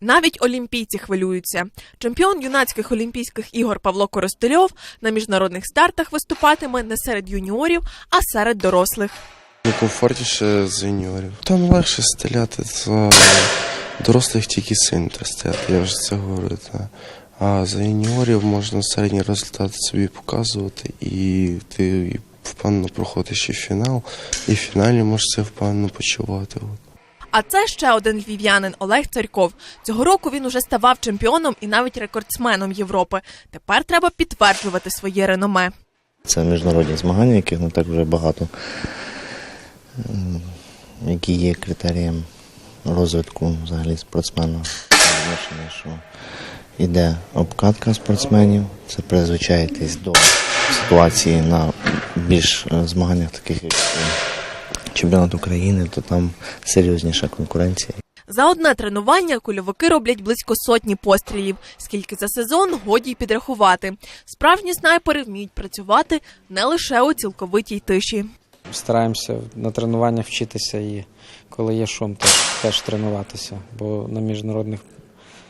Навіть олімпійці хвилюються. Чемпіон юнацьких олімпійських ігор Павло Коростельов на міжнародних стартах виступатиме не серед юніорів, а серед дорослих. Комфортніше з юніорів. Там легше стріляти за дорослих тільки син стріляти, я вже це говорю. Та. А за юніорів можна середні результати собі показувати, і ти впевнено проходиш і фінал, і в фіналі можеш це впевнено почувати. А це ще один львів'янин Олег Царьков. Цього року він уже ставав чемпіоном і навіть рекордсменом Європи. Тепер треба підтверджувати своє реноме. Це міжнародні змагання, яких не так вже багато, які є критерієм розвитку взагалі спортсмена. Що йде обкатка спортсменів, це призвичаєтесь до ситуації на більш е, змаганнях, таких як чемпіонат України, то там серйозніша конкуренція. За одне тренування кульовики роблять близько сотні пострілів. Скільки за сезон годі й підрахувати. Справжні снайпери вміють працювати не лише у цілковитій тиші. Стараємося на тренуваннях вчитися і коли є шум, теж, теж тренуватися. Бо на міжнародних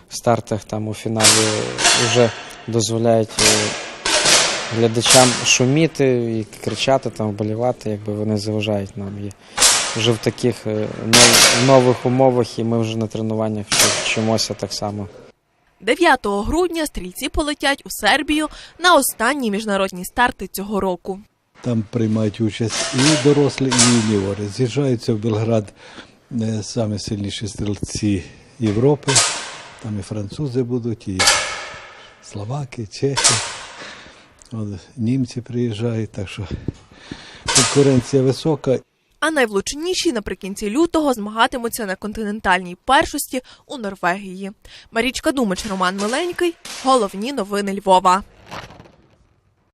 стартах там у фіналі вже дозволяють е, глядачам шуміти і кричати, там, вболівати, якби вони заважають нам. І вже в таких е, нових умовах і ми вже на тренуваннях вчимося так само. 9 грудня стрільці полетять у Сербію на останні міжнародні старти цього року. Там приймають участь і дорослі, і юніори. З'їжджаються в Белград е, самі сильніші стрільці Європи. Там і французи будуть, і словаки, чехи. Німці приїжджають, так що конкуренція висока. А найвлучніші наприкінці лютого змагатимуться на континентальній першості у Норвегії. Марічка Думач, Роман Миленький. Головні новини Львова.